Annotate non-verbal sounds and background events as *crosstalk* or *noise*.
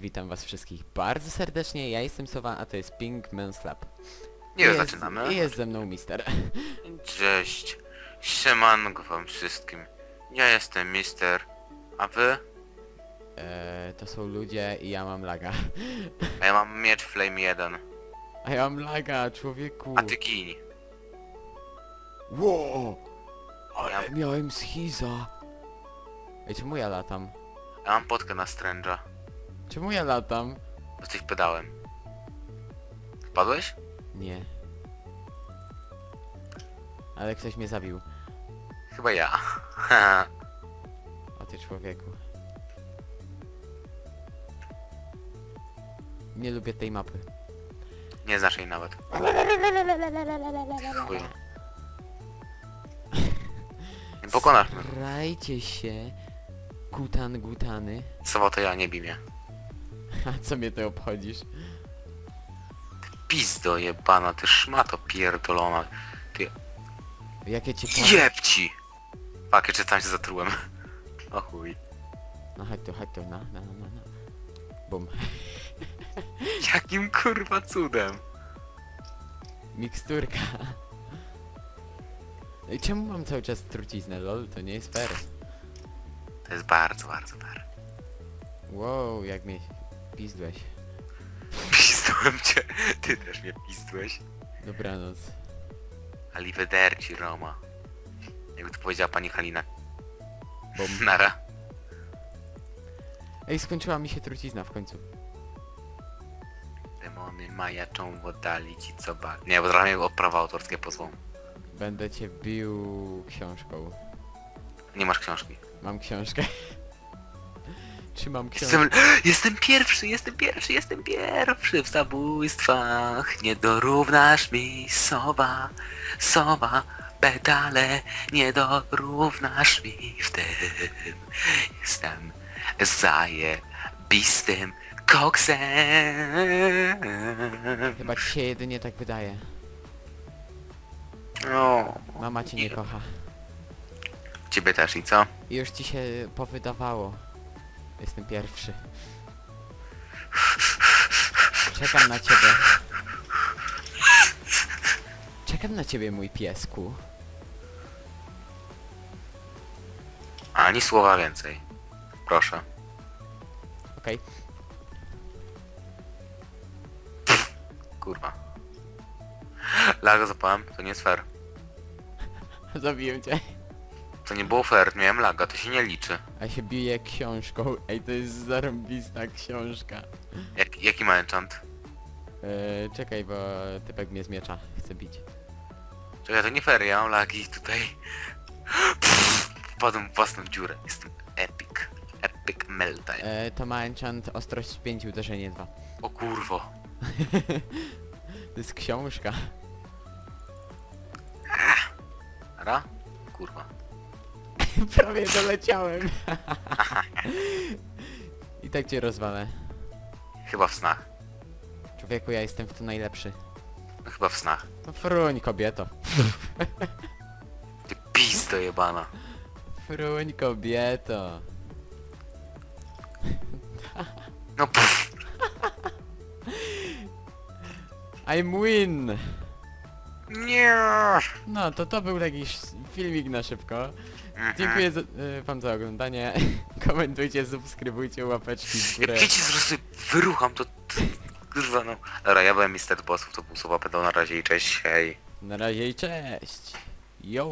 witam was wszystkich bardzo serdecznie, ja jestem Sowa, a to jest Pink Man's Lab. Nie, I jest, zaczynamy. I jest ze mną Mister. *laughs* Cześć. Siemanko wam wszystkim. Ja jestem Mister. A wy? Eee, to są ludzie i ja mam laga. A ja mam miecz Flame 1. A ja mam laga, człowieku. A ty gin. Wow! Ale Ja- miałem schiza. Ej, czemu ja latam? Ja mam potkę na Strange'a. Czemu ja latam? Jesteś pedałem. Wpadłeś? Nie. Ale ktoś mnie zabił. Chyba ja. O ty człowieku. Nie lubię tej mapy. Nie znasz jej nawet. Chuj. Nie pokonasz mnie. Rajcie się. Gutan, gutany. Sowa to ja, nie bij mnie. A co mnie ty obchodzisz? Pizdo jebana, ty szmato pierdolona. Ty Jakie cię... jeb ci! Fuck, jeszcze tam się zatrułem. O chuj. No chodź tu, chodź tu, no, no, no, no. Bum. *laughs* Jakim kurwa cudem? Miksturka. No i czemu mam cały czas truciznę, lol? To nie jest fair. To jest bardzo, bardzo fair. Wow, jak mnie pizdłeś. Pizdłem cię. Ty też mnie pizdłeś. Dobranoc. Arrivederci Roma. Jakby to powiedziała pani Halina. Bum. *laughs* Nara. Ej, skończyła mi się trucizna w końcu. Demony majaczą w oddali ci co ba... Nie, bo trochę mnie o prawa autorskie pozwą. Będę cię bił książką. Nie masz książki. Mam książkę. *laughs* Trzymam książkę. Jestem, jestem pierwszy, jestem pierwszy, jestem pierwszy w zabójstwach. Nie dorównasz mi, sowa, sowa, pedale. Nie dorównasz mi w tym. Jestem zajebistym koksem. Chyba ci się jedynie tak wydaje. No, Mama cię nie kocha. ciebie też i co? Już ci się powydawało. Jestem pierwszy. Czekam na ciebie. Czekam na ciebie, mój piesku. Ani słowa więcej. Proszę. Okej. Kurwa. Lago zapałem, to nie jest fair. *laughs* Zabiję cię. To nie było fair, miałem laga, to się nie liczy. A się bije książką. Ej, to jest zarąbista książka. Jak, jaki ma enchant? Eee, czekaj, bo typek mnie z miecza chce bić. Czekaj, to nie fair, ja mam lagi tutaj. Pff, *gasps* Wpadłem w własną dziurę. Jestem epic. Epic meltdown. Eee, to ma enchant ostrość 5, uderzenie 2. O kurwo. *laughs* To jest książka. Ra? Kurwa. *laughs* Prawie doleciałem. *laughs* I tak cię rozwalę. Chyba w snach. Człowieku, ja jestem w to najlepszy. No, chyba w snach. No fruń, kobieto. Ty pizdo jebana. Fruń, kobieto. No pff. I'm win! Nie. No, to to był jakiś filmik na szybko. Mhm. Dziękuję za, y, wam za oglądanie. *laughs* Komentujcie, subskrybujcie, łapeczki w górę. Jak ja ci zaraz wyrucham, to... to- Kurwa no. Dobra, ja byłem Mister Bossów, to był Słowa Pedał, na razie i cześć, hej. Na razie i cześć! Yo!